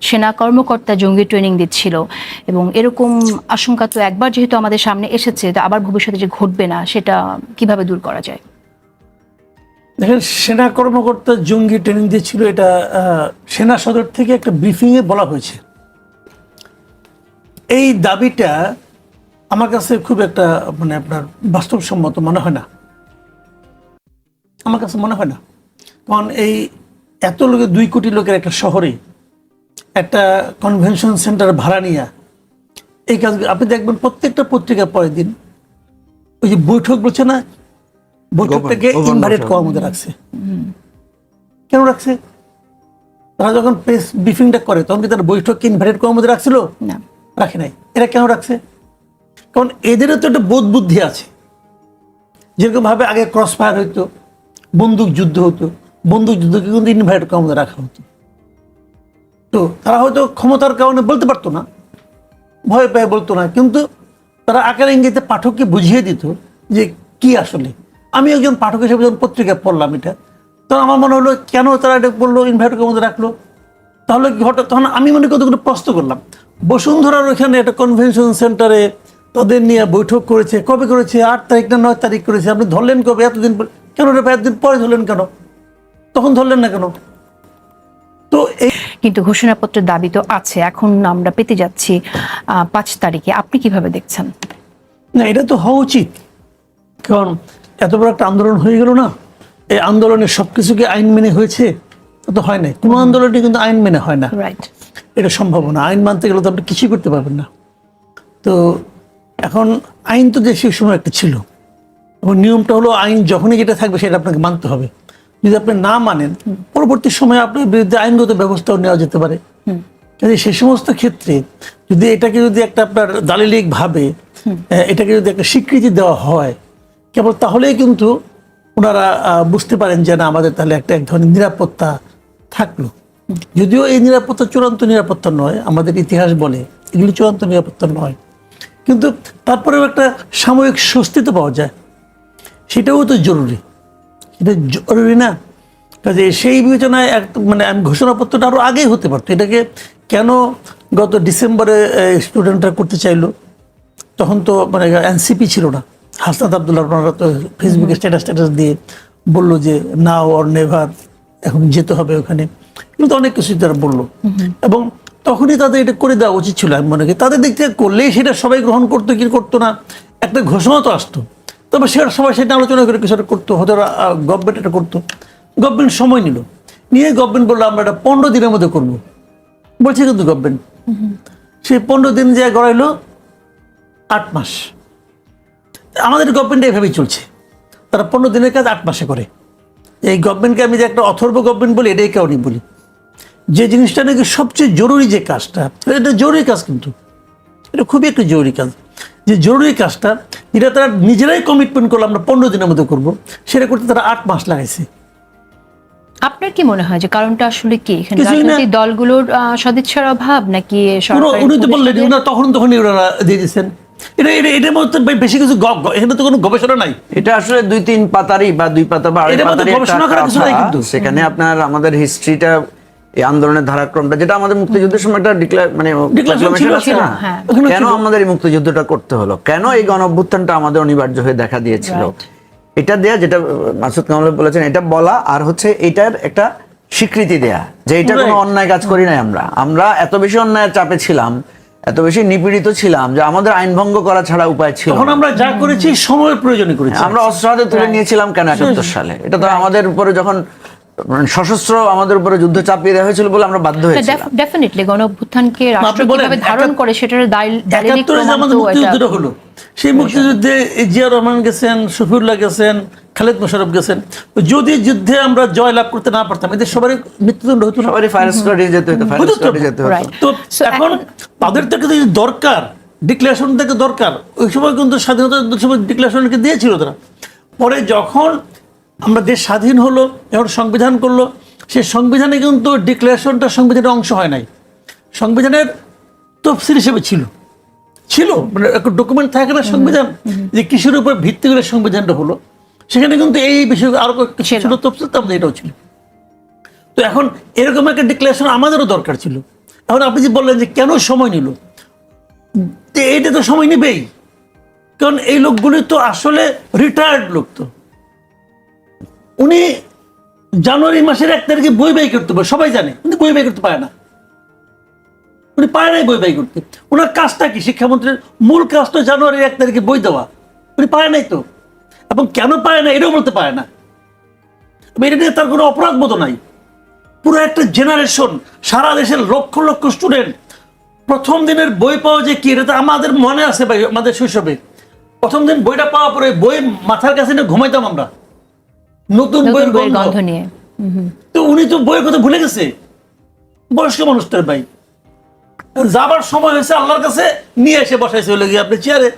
সেনা কর্মকর্তা জঙ্গি ট্রেনিং দিচ্ছিল। এবং এরকম আশঙ্কা তো একবার যেহেতু আমাদের সামনে এসেছে, তো আবার ভবিষ্যতে যে ঘটবে না, সেটা কীভাবে দূর করা যায়? দেখেন, সেনা কর্মকর্তা জঙ্গি ট্রেনিং দিয়েছিল এটা সেনা সদর থেকে একটা ব্রিফিংয়ে বলা হয়েছে। এই দাবিটা আমার কাছে খুব একটা মানে আপনার বাস্তবসম্মত মনে হয় না। আমার কাছে মনে হয় না। কারণ এই এত লোকের দুই কোটি লোকের একটা শহরে একটা কনভেনশন সেন্টার ভাড়া নিয়ে। এই কাজ আপনি দেখবেন প্রত্যেকটা পত্রিকা পরের দিন ওই যে বৈঠক বলছে না? বৈঠকটাকে ইনভাইটেড করার মধ্যে রাখছে। কেন রাখছে? তারা যখন প্রেস ব্রিফিংটা করে তখন কি তারা বৈঠককে ইনভাইটেড করার মধ্যে রাখছিল? না। রাখে নাই। এরা কেন রাখছে? কারণ এদেরও তো একটা বোধ বুদ্ধি আছে। যেরকম ভাবে আগে ক্রস ফায়ার হইতো বন্দুক যুদ্ধ হতো বন্দুক যুদ্ধকে কিন্তু ইনভাইট করার মধ্যে রাখা হতো। তো তারা হয়তো ক্ষমতার কারণে বলতে পারতো না, ভয় পেয়ে বলতো না, কিন্তু তারা আকার ইঙ্গিতে পাঠককে বুঝিয়ে দিত যে কি আসলে। আমি একজন পাঠক হিসেবে যখন পত্রিকা পড়লাম এটা, তখন আমার মনে হলো, কেন তারা এটা বলল ইনভাইট করার মধ্যে রাখল? তাহলে কি হঠাৎ, তখন আমি মনে কতগুলো প্রশ্ন করলাম। বসুন্ধরার ওখানে একটা কনভেনশন সেন্টারে তাদের নিয়ে বৈঠক করেছে, কবে করেছে, আট তারিখ না নয় তারিখ করেছে, আপনি ধরলেন কবে, এতদিন কেন এতদিন পরে ধরলেন কেন? তখন ধরলেন না কেন? তো কিন্তু ঘোষণাপত্রের দাবি তো আছে। এখন আমরা পেতে যাচ্ছি পাঁচ তারিখে। আপনি কীভাবে দেখছেন? না এটা তো হওয়া উচিত। কারণ এত বড় একটা আন্দোলন হয়ে গেল না। এই আন্দোলনে সবকিছুকে আইন মেনে হয়েছে? তা তো হয় নাই। কোনো আন্দোলনই কিন্তু আইন মেনে হয় না। রাইট এটা সম্ভব না। আইন মানতে গেলে তো আপনি কিছুই করতে পারবেন না। তো এখন আইন তো দেশে সময় একটা ছিল। এবং নিয়মটা হলো আইন যখনই যেটা থাকবে সেটা আপনাকে মানতে হবে। যদি আপনি না মানেন পরবর্তী সময়ে আপনার বিরুদ্ধে আইনগত ব্যবস্থাও নেওয়া যেতে পারে। কাজে সে সমস্ত ক্ষেত্রে যদি এটাকে যদি একটা আপনার দালিলিক ভাবে এটাকে যদি একটা স্বীকৃতি দেওয়া হয় কেবল তাহলেই কিন্তু ওনারা বুঝতে পারেন যে না আমাদের তাহলে একটা এক ধরনের নিরাপত্তা থাকল। যদিও এই নিরাপত্তা চূড়ান্ত নিরাপত্তা নয় আমাদের ইতিহাস বলে এগুলি চূড়ান্ত নিরাপত্তা নয়। কিন্তু তারপরেও একটা সাময়িক স্বস্তি তো পাওয়া যায়। সেটাও তো জরুরি। এটা জরুরি না। কাজে সেই বিবেচনায় এক মানে আমি ঘোষণাপত্রটা আরও আগেই হতে পারতো। এটাকে কেন গত ডিসেম্বরে স্টুডেন্টরা করতে চাইলো? তখন তো মানে এনসিপি ছিল না। হাসনাত আবদুল্লাহ আপনারা তো ফেসবুকে স্ট্যাটাস স্ট্যাটাস দিয়ে বলল যে নাও অর নেভার এখন যেতে হবে ওখানে। কিন্তু অনেক কিছুই তারা বলল। এবং তখনই তাদের এটা করে দেওয়া উচিত ছিল আমি মনে করি। তাদের দিক থেকে করলেই সেটা সবাই গ্রহণ করতো কি করতো না একটা ঘোষণা তো আসতো। তবে সেটা সবাই সেটা আলোচনা করে কিছু একটা করতো, হয়তো গভর্নমেন্ট এটা করতো। গভর্নমেন্ট সময় নিল। নিয়ে গভর্নমেন্ট বলল, আমরা এটা পনেরো দিনের মধ্যে করব। বলছে কিন্তু গভর্নমেন্ট সেই পনেরো দিন যে গড়াইলো, আট মাস। আমাদের গভর্নমেন্ট এইভাবেই চলছে। তারা পনেরো দিনের কাজ আট মাসে করে। এই গভর্নমেন্টকে আমি যে একটা অথর্ব গভর্নমেন্ট বলি, এটাই কারণে বলি। যে জিনিসটা নাকি সবচেয়ে জরুরি যে কাজটা, এটা জরুরি কাজ কিন্তু। এটা খুবই একটা জরুরি কাজ। যে জরুরি কাজটা যেটা তারা নিজেরাই কমিটমেন্ট করল আমরা পনেরো দিনের মধ্যে করব সেটা করতে তারা আট মাস লাগাইছে। আপনার কি মনে হয় যে কারণটা আসলে কি? এখানে রাজনৈতিক দলগুলোর সদিচ্ছার অভাব নাকি উনি তো বললেন ওনারা তখন তখনই ওনারা দিয়ে দিচ্ছেন এটা এটা এটার মধ্যে বেশি কিছু এখানে তো কোনো গবেষণা নাই। এটা আসলে দুই তিন পাতারই বা দুই পাতা বা আড়াই পাতারই গবেষণা করার কিছু নাই কিন্তু। সেখানে আপনার আমাদের হিস্ট্রিটা এই আন্দোলনের ধারাক্রমটা যেটা আমাদের মুক্তিযুদ্ধের সময় একটা মানে? হ্যাঁ। ওখানে কেন আমাদের এই মুক্তিযুদ্ধটা করতে হলো? কেন এই গণ অভ্যুত্থানটা আমাদের অনিবার্য হয়ে দেখা দিয়েছিল? এটা দেয়া যেটা মাসুদ কামাল বলেছেন এটা বলা আর হচ্ছে এটার একটা স্বীকৃতি দেয়া যে এটা কোনো অন্যায় কাজ করি নাই আমরা। আমরা এত বেশি অন্যায়ের চাপে ছিলাম এত বেশি নিপীড়িত ছিলাম যে আমাদের আইন ভঙ্গ করা ছাড়া উপায় ছিল তখন। আমরা যা করেছি সময়ের প্রয়োজনে করেছি। আমরা অস্ত্র হাতে তুলে নিয়েছিলাম কেন একাত্তর সালে? এটা তো আমাদের উপরে যখন সশস্ত্র আমাদের উপরে যুদ্ধ চাপিয়ে দেওয়া হয়েছিল বলে আমরা বাধ্য হয়েছিলাম। ডেফিনেটলি গণ অভ্যুত্থানকে রাষ্ট্র কীভাবে ধারণ করে সেটার দালিলিক মুক্তিযুদ্ধটা হলো সেই মুক্তিযুদ্ধে জিয়া রহমান গেছেন শফিউল্লাহ গেছেন খালেদ মোশারফ গেছেন। যদি যুদ্ধে আমরা জয় লাভ করতে না পারতাম এদের সবারই মৃত্যুদণ্ড হতো সবারই ফায়ার স্কোয়াডে যেতে হতো ফায়ার। স্কোয়াডে যেতে হতো। তো এখন তাদের থেকে যদি দরকার ডিক্লারেশন থেকে দরকার ওই সময় কিন্তু স্বাধীনতা যুদ্ধের সময় ডিক্লারেশনকে দিয়েছিল তারা। পরে যখন আমরা দেশ স্বাধীন হলো যখন সংবিধান করল সেই সংবিধানে কিন্তু ডিক্লারেশনটা সংবিধানের অংশ হয় নাই। সংবিধানের তফসিল হিসেবে ছিল। ছিল মানে একটা ডকুমেন্ট থাকে না সংবিধান যে কিসের উপর ভিত্তি করে সংবিধানটা হলো। সেখানে কিন্তু এই বিষয় আরও কিছু ছিল। তফসিল তার মধ্যে এটাও ছিল। তো এখন এরকম একটা ডিক্লারেশন আমাদেরও দরকার ছিল। এখন আপনি যে বললেন যে কেন সময় নিল? তো এটা তো সময় নেবেই। কারণ এই লোকগুলি তো আসলে রিটায়ার্ড লোক তো। উনি জানুয়ারি মাসের এক তারিখে বই বাই করতে পারে, সবাই জানে উনি বই বাই করতে পারে না। উনি পারে নাই বই বাই করতে। ওনার কাজটা কি? শিক্ষামন্ত্রীর মূল কাজ তো জানুয়ারির এক তারিখে বই দেওয়া। উনি পারে নাই তো। এবং কেন পারে না, এটাও বলতে পারে না। এটা নিয়ে তার কোনো অপরাধ বোধ নাই। পুরো একটা জেনারেশন সারা দেশের লক্ষ লক্ষ স্টুডেন্ট প্রথম দিনের বই পাওয়া যে কি, এটা তো আমাদের মনে আছে ভাই, আমাদের শৈশবে। প্রথম দিন বইটা পাওয়ার পরে বই মাথার কাছে নিয়ে ঘুমাইতাম আমরা। নতুন বইয়ের গন্ধ। গন্ধ নিয়ে। তো উনি তো বইয়ের কথা ভুলে গেছে। বয়স্ক মানুষটার ভাই। যাবার সময় হয়েছে আল্লাহর কাছে নিয়ে এসে বসাইছে হলে গিয়ে আপনি চেয়ারে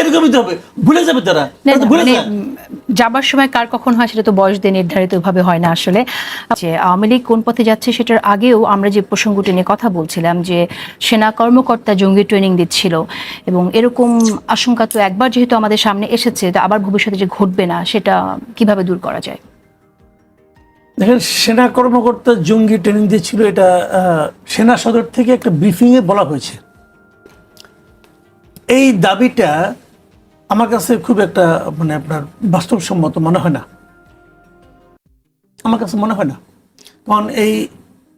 এরকমই তো হবে। ভুলে যাবে তারা। না, তারা তো না, ভুলে মানে, যাবার সময় কার কখন হয় সেটা তো বয়স দিয়ে নির্ধারিত ভাবে হয় না আসলে। যে আওয়ামী লীগ কোন পথে যাচ্ছে সেটার আগেও আমরা যে প্রসঙ্গটি নিয়ে কথা বলছিলাম যে সেনা কর্মকর্তা জঙ্গি ট্রেনিং দিচ্ছিল এবং এরকম আশঙ্কা তো একবার যেহেতু আমাদের সামনে এসেছে তা আবার ভবিষ্যতে যে ঘটবে না সেটা কীভাবে দূর করা যায়? দেখেন সেনা কর্মকর্তা জঙ্গি ট্রেনিং দিয়েছিল এটা সেনা সদর থেকে একটা ব্রিফিংয়ে বলা হয়েছে। এই দাবিটা আমার কাছে খুব একটা মানে আপনার বাস্তবসম্মত মনে হয় না। আমার কাছে মনে হয় না। কারণ এই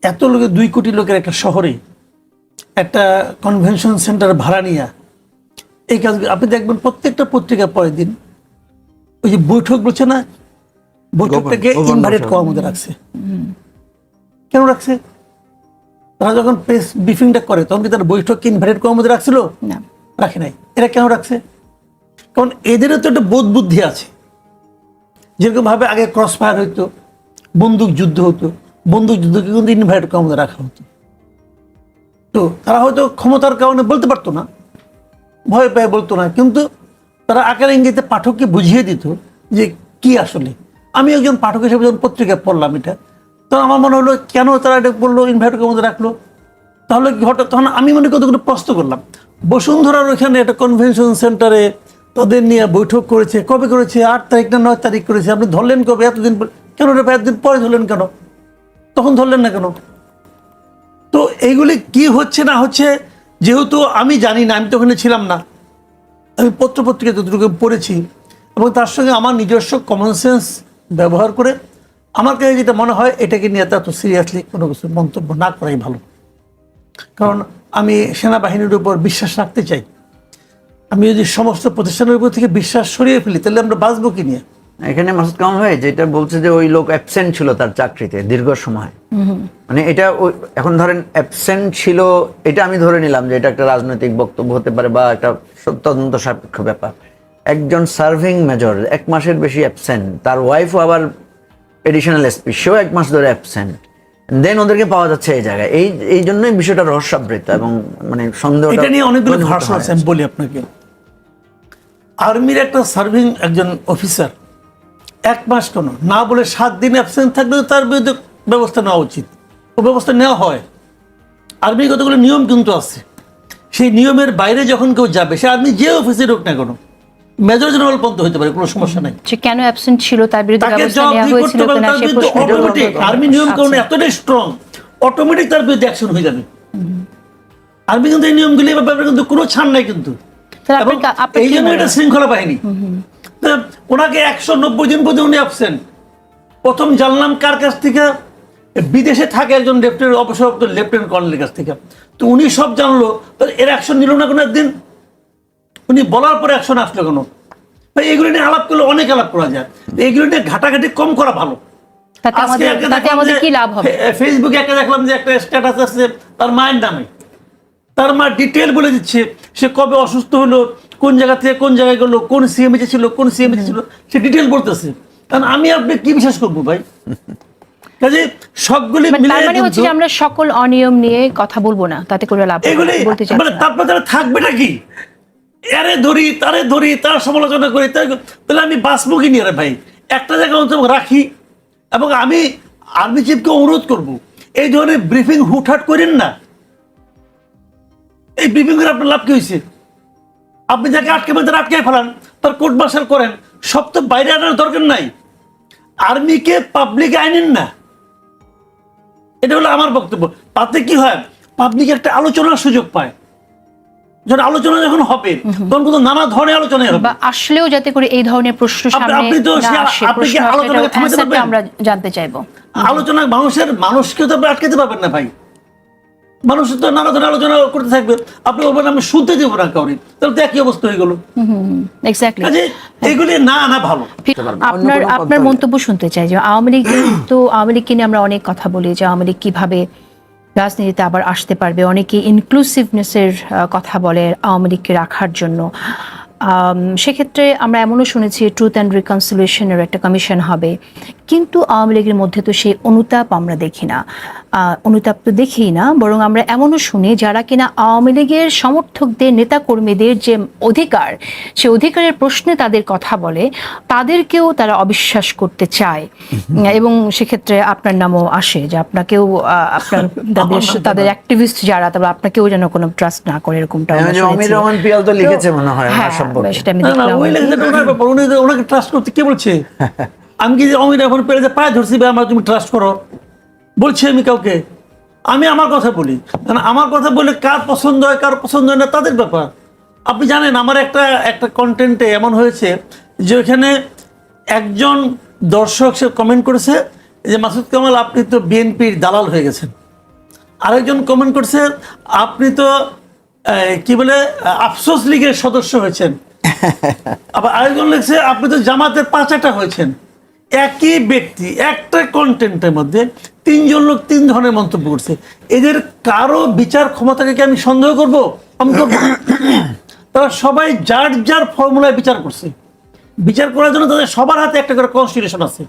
এত লোকের দুই কোটি লোকের একটা শহরে একটা কনভেনশন সেন্টার ভাড়া নিয়ে এই কাজ আপনি দেখবেন প্রত্যেকটা পত্রিকা পরের দিন ওই যে বৈঠক বলছে না বৈঠকটাকে ইনভাইটেড। করার মধ্যে রাখছে। কেন রাখছে? তারা যখন প্রেস ব্রিফিংটা করে তখন কি তারা বৈঠককে ইনভাইটেড করার মধ্যে রাখছিল? না। রাখে নাই। এরা কেন রাখছে? কারণ এদেরও তো একটা বোধ বুদ্ধি আছে। যেরকম ভাবে আগে ক্রস ফায়ার হইতো, বন্দুক যুদ্ধ হতো, বন্দুক যুদ্ধকে কিন্তু ইনভাইট মধ্যে রাখা হতো। তো তারা হয়তো ক্ষমতার কারণে বলতে পারতো না, ভয় পেয়ে বলতো না, কিন্তু তারা আকার ইঙ্গিতে পাঠককে বুঝিয়ে দিত যে কি আসলে। আমি একজন পাঠক হিসেবে যখন পত্রিকায় পড়লাম এটা তো আমার মনে হলো কেন তারা এটা বলল ইনভাইট মধ্যে রাখল। তাহলে কি হঠাৎ তখন আমি মনে কতগুলো প্রশ্ন করলাম। বসুন্ধরার ওখানে একটা কনভেনশন সেন্টারে তাদের নিয়ে বৈঠক করেছে, কবে করেছে, আট তারিখ না নয় তারিখ করেছে, আপনি ধরলেন কবে, এতদিন কেন এতদিন পরে ধরলেন কেন? তখন ধরলেন না কেন? তো এইগুলি কি হচ্ছে না হচ্ছে, যেহেতু আমি জানি না, আমি তো ওখানে ছিলাম না। আমি পত্রপত্রিকা যতটুকু পড়েছি এবং তার সঙ্গে আমার নিজস্ব কমন সেন্স ব্যবহার করে, আমার কাছে যেটা মনে হয়, এটাকে নিয়ে এত সিরিয়াসলি কোনো কিছু মন্তব্য না করাই ভালো। কারণ আমি সেনাবাহিনীর উপর বিশ্বাস রাখতে চাই। আমি যদি সমস্ত প্রতিষ্ঠানের উপর থেকে বিশ্বাস সরিয়ে ফেলি, তাহলে আমরা বাঁচবো কি নিয়ে? এখানে মাসুদ কামাল ভাই যেটা বলছে যে ওই লোক অ্যাবসেন্ট ছিল তার চাকরিতে দীর্ঘ সময়। মানে এটা এখন ধরেন অ্যাবসেন্ট ছিল, এটা আমি ধরে নিলাম যে এটা একটা রাজনৈতিক বক্তব্য হতে পারে বা একটা তদন্ত সাপেক্ষ ব্যাপার। একজন সার্ভিং মেজর এক মাসের বেশি অ্যাবসেন্ট তার ওয়াইফও আবার এডিশনাল এসপি সেও এক মাস ধরে অ্যাবসেন্ট দেন ওদেরকে পাওয়া যাচ্ছে এই জায়গায়। এই এই জন্যই বিষয়টা রহস্যাবৃত এবং মানে সন্দেহ এটা নিয়ে অনেকগুলো ভাষণ আছে আমি বলি আপনাকে। আর্মির একটা সার্ভিং একজন অফিসার এক মাস কেন না বলে সাত দিন অ্যাবসেন্ট থাকলে তার বিরুদ্ধে ব্যবস্থা নেওয়া উচিত। ও ব্যবস্থা নেওয়া হয়। আর্মির কতগুলো নিয়ম কিন্তু আছে। সেই নিয়মের বাইরে যখন কেউ যাবে সে আর্মি যে অফিসে হোক না কেন মেজর জেনারেল পর্যন্ত হতে পারে কোনো সমস্যা নাই। যে কেন অ্যাবসেন্ট ছিল তার বিরুদ্ধে ব্যবস্থা নেওয়া হয়েছিল কিনা সে প্রশ্নটা অটোমেটিক আর্মি নিয়ম কারণ। এতটাই স্ট্রং অটোমেটিক তার বিরুদ্ধে অ্যাকশন হয়ে যাবে। আর্মি কিন্তু এই নিয়মগুলি ব্যাপারে কিন্তু কোনো ছাড় নাই কিন্তু। এই জন্য এটা শৃঙ্খলা বাহিনী। ওনাকে একশো নব্বই দিন পর্যন্ত উনি অ্যাবসেন্ট প্রথম জানলাম কার কাছ থেকে? বিদেশে থাকে একজন লেফটেন্যান্ট অবসরপ্রাপ্ত লেফটেন্যান্ট কর্নেলের কাছ থেকে। তো উনি সব জানলো এর অ্যাকশন নিল না কোনো একদিন? উনি বলার পরে অ্যাকশন আসলো কেন? ভাই এগুলো নিয়ে আলাপ করলে অনেক আলাপ করা যায়। এগুলো নিয়ে ঘাটাঘাটি কম করা ভালো। ফেসবুকে একটা দেখলাম যে একটা স্ট্যাটাস আছে তার মায়ের নামে। তার মা ডিটেল বলে দিচ্ছে সে কবে অসুস্থ হলো কোন জায়গা থেকে কোন জায়গায় গেলো কোন সিএমএচে ছিল কোন সিএমএচে ছিল সে ডিটেল বলতেছে। কারণ আমি আপনি কি বিশ্বাস করব ভাই? কাজে সবগুলি মানে মিলে মানে হচ্ছে আমরা সকল অনিয়ম নিয়ে কথা বলব না তাতে করে লাভ এগুলি মানে তারপরে তারা থাকবে নাকি এরে ধরি, তারে ধরি, তার সমালোচনা করি তাহলে আমি বাঁচবো কি নিয়ে ভাই? একটা জায়গা অন্তত রাখি এবং আমি আর্মি চিফকে অনুরোধ করব, এই ধরনের ব্রিফিং হুটহাট করেন না। এই ব্রিফিং করে আপনার লাভ কি হয়েছে? আপনি যাকে আটকে বেঁধে আটকে ফেলান, তার কোর্ট মার্শাল করেন, সব তো বাইরে আনার দরকার নাই। আর্মিকে পাবলিক আইনেন না। এটা হলো আমার বক্তব্য। তাতে কি হয়? পাবলিক একটা আলোচনার সুযোগ পায়। যখন আলোচনা যখন হবে তখন কিন্তু নানা ধরনের আলোচনায় হবে। বা আসলেও যাতে করে এই ধরনের প্রশ্ন সামনে আপনি তো আপনি কি আলোচনাকে থামাতে পারবেন? আমরা জানতে চাইব। আলোচনা মানুষের মানুষকে তো আটকাতে পারবেন না ভাই। মানুষ তো নানা ধরনের আলোচনা করতে থাকবে। আপনি বলবেন আমি শুনতে দেবো না কাউরে। তাহলে তো একই অবস্থা হয়ে গেল। এক্স্যাক্টলি এগুলি না না ভালো। আপনার আপনার মন্তব্য শুনতে চাই যে আওয়ামী লীগ তো আওয়ামী লীগকে নিয়ে আমরা অনেক কথা বলি যে আওয়ামী লীগ কীভাবে রাজনীতিতে আবার আসতে পারবে। অনেকে ইনক্লুসিভনেসের কথা বলে আওয়ামী লীগকে রাখার জন্য। সেক্ষেত্রে আমরা এমনও শুনেছি ট্রুথ অ্যান্ড রিকনসিলিয়েশনের একটা কমিশন হবে। কিন্তু আওয়ামী লীগের মধ্যে তো সেই অনুতাপ আমরা দেখি না। আহ, অনুতাপ তো দেখি না বরং আমরা এমনও শুনি যারা কিনা আওয়ামী লীগের সমর্থকদের নেতাকর্মীদের যে অধিকার সে অধিকারের প্রশ্নে তাদের কথা বলে তাদেরকেও তারা অবিশ্বাস করতে চায়। এবং সেক্ষেত্রে আপনার নামও আসে যে আপনাকেও আহ, আপনার তাদের তাদের অ্যাক্টিভিস্ট যারা তবে আপনাকেও যেন কোনো ট্রাস্ট না করে এরকমটা হ্যাঁ, অমির শুনেছি। রহমান পিয়াল তো লিখেছে মনে হয় সেটা আমি দেখলাম। ওনাকে ট্রাস্ট করতে কে বলছে? আমি কি যে অমির এখন পেরে যে পায়ে ধরছি ভাই আমার তুমি ট্রাস্ট করো। বলছি আমি কাউকে? আমি আমার কথা বলি। কারণ আমার কথা বলে কার পছন্দ হয় কার পছন্দ হয় না তাদের ব্যাপার। আপনি জানেন আমার একটা একটা কন্টেন্টে এমন হয়েছে যে ওখানে একজন দর্শক সে কমেন্ট করেছে যে মাসুদ কামাল আপনি তো বিএনপির দালাল হয়ে গেছেন। আরেকজন কমেন্ট করছে আপনি তো কি বলে আফসোস লীগের সদস্য হয়েছেন। আবার আরেকজন লিখছে আপনি তো জামাতের পাঁচাটা হয়েছেন। একই ব্যক্তি একটা কন্টেন্টের মধ্যে তিনজন লোক তিন ধরনের মন্তব্য করছে। এদের কারও বিচার ক্ষমতাকে কি আমি সন্দেহ করব? আমি না। তারা সবাই যার যার ফর্মুলায় বিচার করছে। বিচার করার জন্য তাদের সবার হাতে একটা করে কনস্টিটিউশন আছে।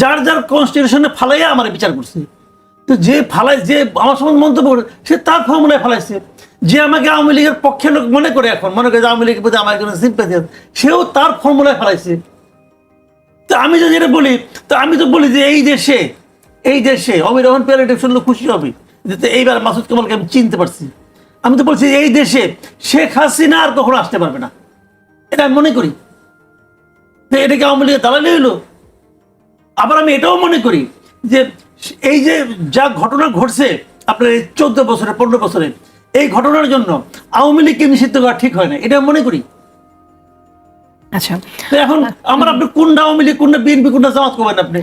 যার যার কনস্টিটিউশনে ফালাইয়া আমার বিচার করছে। তো যে ফালাই যে আমার সম্বন্ধে মন্তব্য করে, সে তার ফর্মুলায় ফালাইছে। যে আমাকে আওয়ামী লীগের পক্ষে লোক মনে করে এখন, মনে করে যে আওয়ামী লীগের প্রতি আমার একজন সিম্পাতি আছে, সেও তার ফর্মুলায় ফালাইছে। তো আমি যদি এটা বলি, তো আমি তো বলি যে এই দেশে এই দেশে অমির রহমান পেয়ার এটা শুনলে খুশি হবে যে এইবার মাসুদ কামালকে আমি চিনতে পারছি। আমি তো বলছি এই দেশে শেখ হাসিনা আর কখনো আসতে পারবে না। এটা আমি মনে করি। তো এটাকে আওয়ামী লীগের দালালি হইল আবার আমি এটাও মনে করি যে এই যে যা ঘটনা ঘটছে আপনার এই চোদ্দ বছরে পনেরো বছরে এই ঘটনার জন্য আওয়ামী লীগকে নিষিদ্ধ করা ঠিক হয় না। এটা আমি মনে করি। আচ্ছা। এখন আমার আপনি কোনটা আওয়ামী লীগ কোনটা বিএনপি কোনটা জামাত করবেন আপনি?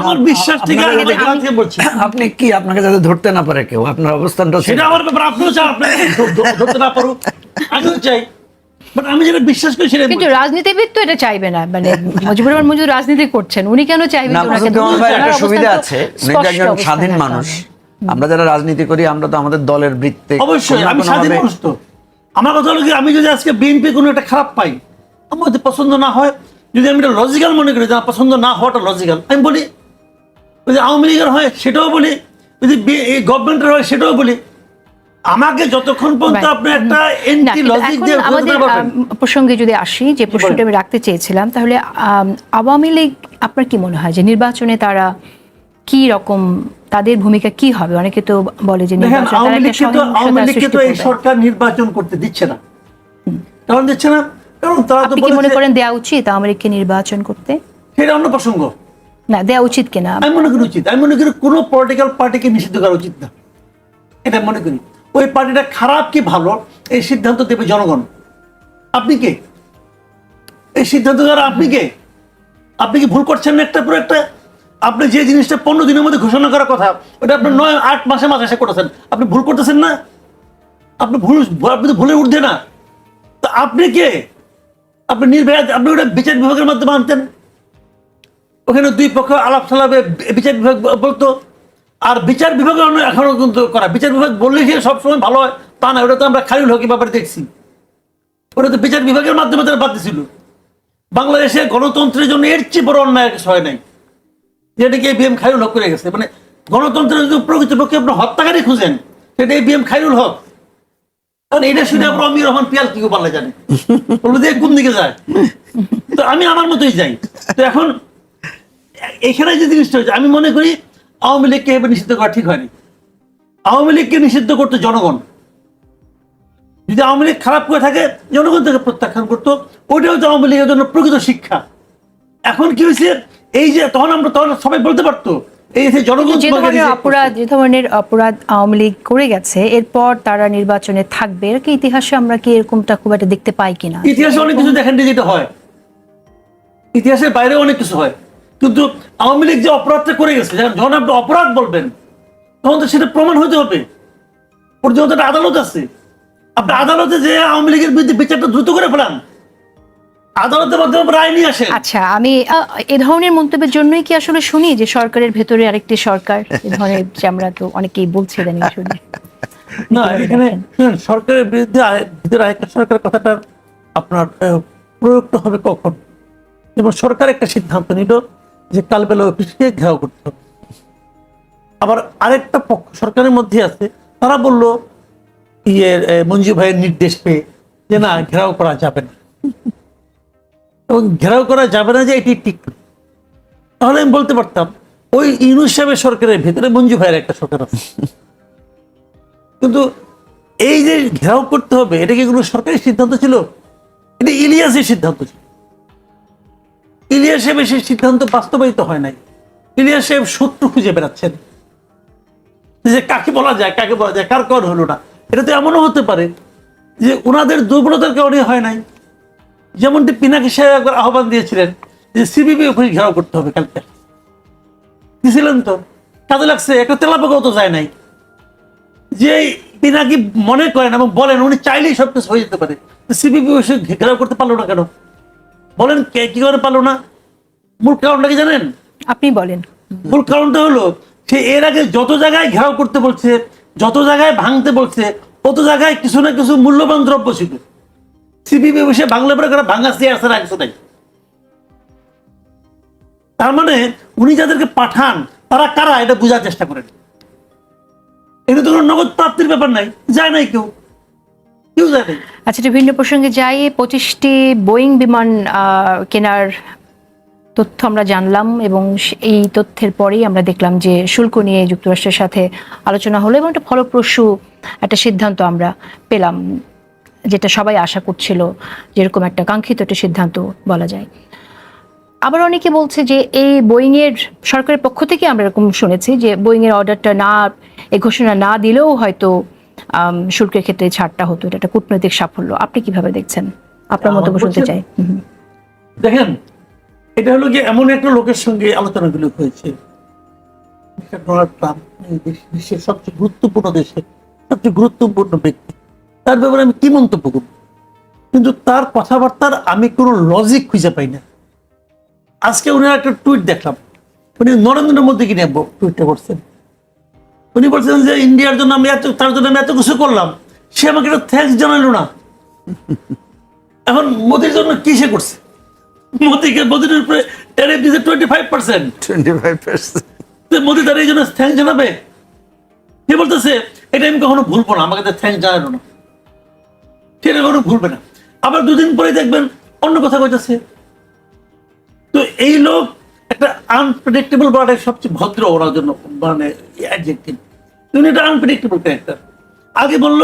আমার বিশ্বাস ঠিক আমি বলছি আপনি কি আপনাকে যাতে ধরতে না পারে কেউ? আপনার অবস্থানটা সেটা আমার ব্যাপার আপনিও চান ধরতে না পারুক। আমিও চাই। আমি যেটা বিশ্বাস করি সেটা কিন্তু রাজনীতিবিদ তো এটা চাইবে না মানে মুজিবুর রহমান মুজিবুর রাজনীতি করছেন উনি কেন চাইবেন ওনাকে? একটা সুবিধা আছে উনি একজন স্বাধীন মানুষ। আমরা যারা রাজনীতি করি আমরা তো আমাদের দলের বৃত্তে অবশ্যই আমি স্বাধীন ভাবে- মানুষ তো। আমার কথা হলো কি আমি যদি আজকে বিএনপি কোনো একটা খারাপ পাই আমার যদি পছন্দ না হয় যদি আমি এটা লজিক্যাল মনে করি যে পছন্দ না হওয়াটা লজিক্যাল আমি বলি যদি আওয়ামী লীগের হয় সেটাও বলি যদি এই গভর্নমেন্টের হয় সেটাও বলি আমাকে যতক্ষণ পর্যন্ত আপনি একটা এন্টি লজিক দিয়ে আমাদের প্রসঙ্গে যদি আসি যে প্রশ্নটা আমি রাখতে চেয়েছিলাম তাহলে আওয়ামী লীগ আপনার কি মনে হয় যে নির্বাচনে তারা কি রকম তাদের ভূমিকা কি হবে? অনেকে তো বলে যে আওয়ামী লীগকে তো এই সরকার নির্বাচন করতে দিচ্ছে না। কারণ দিচ্ছে না কারণ তারা তো আপনি কি মনে করেন দেওয়া উচিত লীগকে নির্বাচন করতে? সেটা অন্য প্রসঙ্গ। না দেওয়া উচিত কিনা? আমি মনে করি উচিত। আমি মনে করি কোনো পলিটিক্যাল পার্টিকে নিষিদ্ধ করা উচিত না। এটা মনে করি। ওই পার্টিটা খারাপ কি ভালো এই সিদ্ধান্ত দেবে জনগণ। আপনি কে? এই সিদ্ধান্ত দ্বারা আপনি কে? আপনি কি ভুল করছেন না একটা পুরো একটা? আপনি যে জিনিসটা পনেরো দিনের মধ্যে ঘোষণা করার কথা ওটা আপনি নয় আট মাসে মাসে এসে করেছেন। আপনি ভুল করতেছেন না? আপনি ভুল আপনি তো ভুলে উঠছে না। তা আপনি কে? আপনি নির্ভয়, আপনি ওটা বিচার বিভাগের মাধ্যমে আনতেন। ওখানে দুই পক্ষ আলাপ সালাপে বিচার বিভাগ বলতো, আর বিচার বিভাগে এখনও কিন্তু করা। বিচার বিভাগ বললে যে সবসময় ভালো হয়, তা না ওটা তো আমরা খালিল হকি ব্যাপারে দেখছি। ওটা তো বিচার বিভাগের মাধ্যমে তারা বাদ দিছিল। বাংলাদেশে গণতন্ত্রের জন্য এর চেয়ে বড় অন্যায় হয় নাই। যেটাকে বিএম খাইরুল হক করে গেছে? মানে গণতন্ত্রের প্রকৃতপক্ষে আপনি হত্যাকারী খুঁজেন, সেটা এই বিএম খাইরুল হক। কারণ এটা শুনে আপনার অমির রহমান পিয়াল কি পাল্লা জানে? বলব যে কোন দিকে যায়? তো আমি আমার মতোই যাই। তো এখন এখানে যে জিনিসটা হচ্ছে আমি মনে করি আওয়ামী লীগকে এভাবে নিষিদ্ধ করা ঠিক হয়নি। আওয়ামী লীগকে নিষিদ্ধ করতো জনগণ। যদি আওয়ামী লীগ খারাপ করে থাকে জনগণ তাকে প্রত্যাখ্যান করতো। ওইটা হচ্ছে আওয়ামী লীগের জন্য প্রকৃত শিক্ষা। এখন কি হয়েছে? এই যে তখন আমরা তখন সবাই বলতে পারতো যে ধরনের অপরাধ যে ধরনের অপরাধ আওয়ামী লীগ করে গেছে এরপর তারা নির্বাচনে থাকবে। কি ইতিহাসে আমরা কি এরকমটা খুব একটা দেখতে পাই কিনা? ইতিহাসে অনেক কিছু দেখেন যেটা হয়। ইতিহাসের বাইরে অনেক কিছু হয়। কিন্তু আওয়ামী লীগ যে অপরাধটা করে গেছে যখন আপনি অপরাধ বলবেন তখন তো সেটা প্রমাণ হতে হবে। পর্যন্ত আদালত আছে। আপনি আদালতে যে আওয়ামী লীগের বিরুদ্ধে বিচারটা দ্রুত করে ফেলান আদালতের মাধ্যমে রায় নিয়ে আসেন? আচ্ছা আমি এ ধরনের মন্তব্যের জন্যই কি আসলে শুনি যে সরকারের ভেতরে আরেকটি সরকার? এ ধরনের যে আমরা তো অনেকেই বলছিলেন এই শুনি। না এখানে সরকারের বিরুদ্ধে ভিতরে আরেকটা সরকার কথাটা আপনার আহ, প্রয়োগটা হবে কখন? যেমন সরকার একটা সিদ্ধান্ত নিল যে কালবেলা অফিসকে ঘেরাও করতে হবে। আবার আরেকটা পক্ষ সরকারের মধ্যে আছে তারা বলল ইয়ে মঞ্জু ভাইয়ের নির্দেশ পেয়ে যে না ঘেরাও করা যাবে না। এবং ঘেরাও করা যাবে না যে এটি ঠিক। তাহলে আমি বলতে পারতাম ওই ইউনুস সাহেবের সরকারের ভিতরে মঞ্জু ভাইয়ের একটা সরকার আছে। কিন্তু এই যে ঘেরাও করতে হবে এটা কি কোনো সরকারি সিদ্ধান্ত ছিল? এটা ইলিয়াসের সিদ্ধান্ত ছিল। ইলিয়াস সাহেবের সেই সিদ্ধান্ত বাস্তবায়িত হয় নাই। ইলিয়াস সাহেব শত্রু খুঁজে বেড়াচ্ছেন। যে কাকে বলা যায় কাকে বলা যায় কার কর হলো না? এটা তো এমনও হতে পারে যে ওনাদের দুর্বলতার কারণে হয় নাই। যেমনটি পিনাকি সাহেব একবার আহ্বান দিয়েছিলেন যে সিবিবি অফিস ঘেরাও করতে হবে কালকে। দিছিলেন তো। কাজে লাগছে একটা তেলাপোকাও তো যায় নাই। যে পিনাকি মনে করেন এবং বলেন উনি চাইলেই সব কিছু হয়ে যেতে পারে। সিবিবি এসে ঘেরাও করতে পারল না কেন? বলেন কে কি করে পারল না? মূল কারণটা কি জানেন? আপনি বলেন। মূল কারণটা হলো সে এর আগে যত জায়গায় ঘেরাও করতে বলছে যত জায়গায় ভাঙতে বলছে তত জায়গায় কিছু না কিছু মূল্যবান দ্রব্য ছিল। সিবিবি বসে বাংলা পরে ভাঙা চেয়ার ছাড়া কিছু নাই তার মানে উনি যাদেরকে পাঠান, তারা কারা এটা বোঝার চেষ্টা করেন। এটা তো কোনো নগদ প্রাপ্তির ব্যাপার নাই, যায় নাই কেউ। কেউ যায় নাই। আচ্ছা এটা ভিন্ন প্রসঙ্গে যাই। পঁচিশটি বোয়িং বিমান কেনার তথ্য আমরা জানলাম এবং এই তথ্যের পরেই আমরা দেখলাম যে শুল্ক নিয়ে যুক্তরাষ্ট্রের সাথে আলোচনা হলো এবং একটা ফলপ্রসূ একটা সিদ্ধান্ত আমরা পেলাম। যেটা সবাই আশা করছিল যেরকম একটা কাঙ্ক্ষিত একটা সিদ্ধান্ত বলা যায়। আবার অনেকে বলছে যে এই বোয়িং এর সরকারের পক্ষ থেকে আমরা এরকম শুনেছি যে বোয়িং এর অর্ডারটা না এই ঘোষণা না দিলেও হয়তো শুল্কের ক্ষেত্রে ছাড়টা হতো। এটা একটা কূটনৈতিক সাফল্য। আপনি কীভাবে দেখছেন? আপনার মন্তব্য শুনতে চাই। দেখেন এটা হলো যে এমন একটা লোকের সঙ্গে আলোচনাগুলো হয়েছে। ডোনাল্ড ট্রাম্প বিশ্বের সবচেয়ে গুরুত্বপূর্ণ দেশে সবচেয়ে গুরুত্বপূর্ণ ব্যক্তি। তার ব্যাপারে আমি কি মন্তব্য করব? কিন্তু তার কথাবার্তার আমি কোনো লজিক খুঁজে পাই না। আজকে উনি একটা টুইট দেখলাম। উনি নরেন্দ্র মোদীকে নিয়ে টুইটটা করছেন। উনি বলছেন যে ইন্ডিয়ার জন্য আমি এত তার জন্য আমি এত কিছু করলাম। সে আমাকে একটা থ্যাঙ্কস জানালো না। এখন মোদির জন্য কি সে করছে? মোদিকে মোদির উপরে ট্যারিফ দিয়েছে twenty five percent twenty five percent Modi তার এই জন্য থ্যাঙ্ক জানাবে? সে বলতেছে এটা আমি কখনো ভুলবো না। আমাকে থ্যাঙ্ক জানালো না। সেটা কখনো ভুলবে না। আবার দুদিন পরে দেখবেন অন্য কথা কইতেছে। তো এই লোক একটা আনপ্রেডিক্টেবল বাট সবচেয়ে ভদ্র ওনার জন্য মানে অ্যাডজেক্টিভ উনি একটা আনপ্রেডিক্টেবল ক্যারেক্টার আগে বলল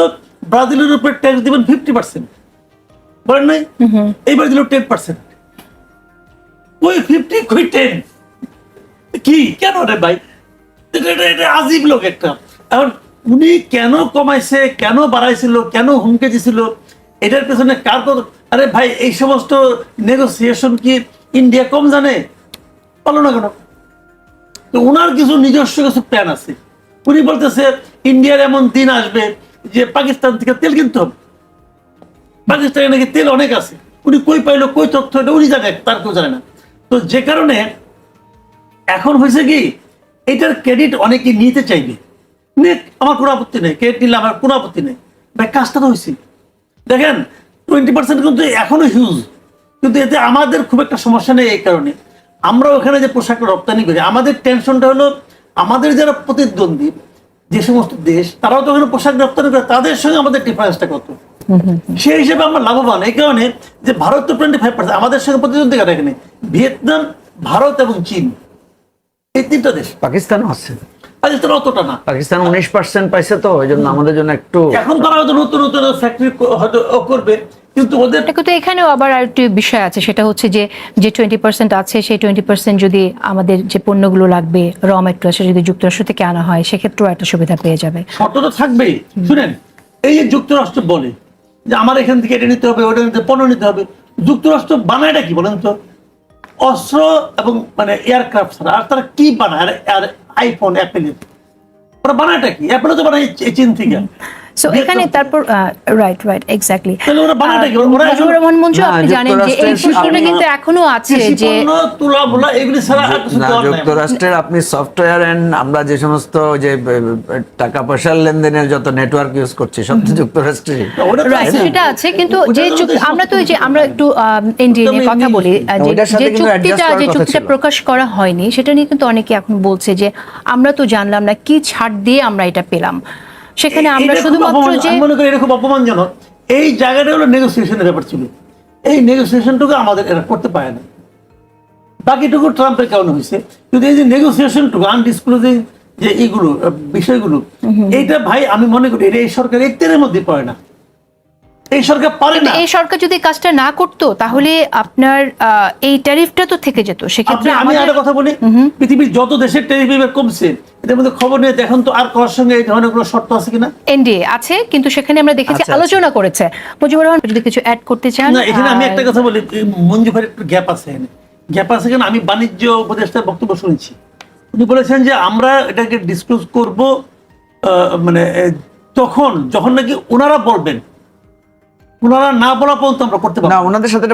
ব্রাজিলের উপরে ট্যাক্স দিবেন ফিফটি পার্সেন্ট বলেন নাই? এইবার দিল টেন পার্সেন্ট ওই ফিফটি কই টেন কি? কেন রে ভাই? এটা আজীব লোক একটা। এখন উনি কেন কমাইছে কেন বাড়াইছিল কেন হুমকে দিছিল? এটার পেছনে কার আরে ভাই, এই সমস্ত নেগোসিয়েশন কি ইন্ডিয়া কম জানে? বলো না কেন? তো ওনার কিছু নিজস্ব কিছু প্ল্যান আছে। উনি বলতেছে ইন্ডিয়ার এমন দিন আসবে যে পাকিস্তান থেকে তেল কিনতে হবে। পাকিস্তানে নাকি তেল অনেক আছে। উনি কই পাইলো, কই তথ্য এটা উনি জানে, তার কেউ জানে না। তো যে কারণে এখন হয়েছে কি, এটার ক্রেডিট অনেকে নিতে চাইবে। নে, আমার কোনো আপত্তি নেই। ক্রেডিট নিলে আমার কোনো আপত্তি নেই। ভাই, কাজটা তো হয়েছে। দেখেন টোয়েন্টি পার্সেন্ট কিন্তু এখনও হিউজ কিন্তু এতে আমাদের খুব একটা সমস্যা নেই এই কারণে। আমরা ওখানে যে পোশাক রপ্তানি করি আমাদের টেনশনটা হলো আমাদের যারা প্রতিদ্বন্দ্বী যে সমস্ত দেশ তারাও তো ওখানে পোশাক রপ্তানি করে তাদের সঙ্গে আমাদের ডিফারেন্সটা কত? সেই হিসেবে আমরা লাভবান এই কারণে যে ভারত তো টোয়েন্টি ফাইভ পার্সেন্ট আমাদের সঙ্গে প্রতিদ্বন্দ্বিতা এখানে? ভিয়েতনাম ভারত এবং চীন এই তিনটা দেশ। পাকিস্তানও আছে। পাকিস্তান অতটা না। পাকিস্তান উনিশ পার্সেন্ট পাইছে তো ওই জন্য আমাদের জন্য একটু এখন তারা হয়তো নতুন নতুন ফ্যাক্টরি হয়তো করবে কিন্তু ওদের কিন্তু এখানেও আবার আরেকটি বিষয় আছে সেটা হচ্ছে যে যে টোয়েন্টি পার্সেন্ট আছে সেই টোয়েন্টি পার্সেন্ট যদি আমাদের যে পণ্যগুলো লাগবে র মেটেরিয়াল সেটা যদি যুক্তরাষ্ট্র থেকে আনা হয় সেক্ষেত্রেও একটা সুবিধা পেয়ে যাবে। শর্ত তো থাকবেই। শুনেন এই যে যুক্তরাষ্ট্র বলে যে আমার এখান থেকে এটা নিতে হবে ওটা নিতে পণ্য নিতে হবে যুক্তরাষ্ট্র বানায়টা কি বলেন তো? অস্ত্র এবং মানে এয়ারক্রাফট ছাড়া আর তারা কি বানায়? আর আইফোন অ্যাপেলের ওরা বানায়টা কি? অ্যাপেলও তো বানায় চী- চীন থেকে। সো এখানে তারপর right right exactly Rahman Manju আপনি জানেন যে এই যুক্তরাষ্ট্রের প্রশ্নটা কিন্তু এখনও আছে যে আপনি সফটওয়্যার এন্ড আমরা যে সমস্ত যে টাকা পয়সার লেনদেনের যত নেটওয়ার্ক ইউজ করছি সব তো। সেটা আছে কিন্তু যে চুক্তি আমরা তো যে আমরা একটু এনডিএ নিয়ে কথা বলি যে চুক্তিটা যে চুক্তিটা প্রকাশ করা হয়নি সেটা নিয়ে কিন্তু অনেকে এখন বলছে যে আমরা তো জানলাম না কি ছাড় দিয়ে আমরা এটা পেলাম। সেখানে আমরা শুধুমাত্র যে মনে করি এটা খুব অপমানজনক। এই জায়গাটা হলো নেগোসিয়েশনের ব্যাপার ছিল। এই নেগোসিয়েশনটুকু আমাদের এরা করতে পারে না বাকিটুকু ট্রাম্পের কারণে হয়েছে। কিন্তু এই যে নেগোসিয়েশনটুকু আনডিসক্লোজিং যে এইগুলো বিষয়গুলো এইটা ভাই আমি মনে করি এটা এই সরকার এর মধ্যে পড়ে না। এই সরকার পারে না। এই সরকার যদি কাজটা না করতো তাহলে আপনার এই ট্যারিফটা তো থেকে যেত। সেক্ষেত্রে আমি একটা কথা বলি পৃথিবীর যত দেশের টেরিফ কমছে এদের মধ্যে খবর নিয়ে দেখুন তো আর কারোর সঙ্গে এই ধরনের কোনো শর্ত আছে কিনা? এনডিএ আছে কিন্তু সেখানে আমরা দেখেছি আচ্ছা, আচ্ছা। আলোচনা করেছে। মুজিবুর রহমান যদি কিছু অ্যাড করতে চান না এখানে আমি একটা কথা বলি এই মঞ্জু ভাইয়ের একটু গ্যাপ আছে এখানে। গ্যাপ আছে কেন? আমি বাণিজ্য উপদেষ্টার বক্তব্য শুনেছি। উনি বলেছেন যে আমরা এটাকে ডিসক্লোজ করব মানে তখন যখন নাকি ওনারা বলবেন ওনারা না বলা পর্যন্ত আমরা করতে পারব না। ওনাদের সাথে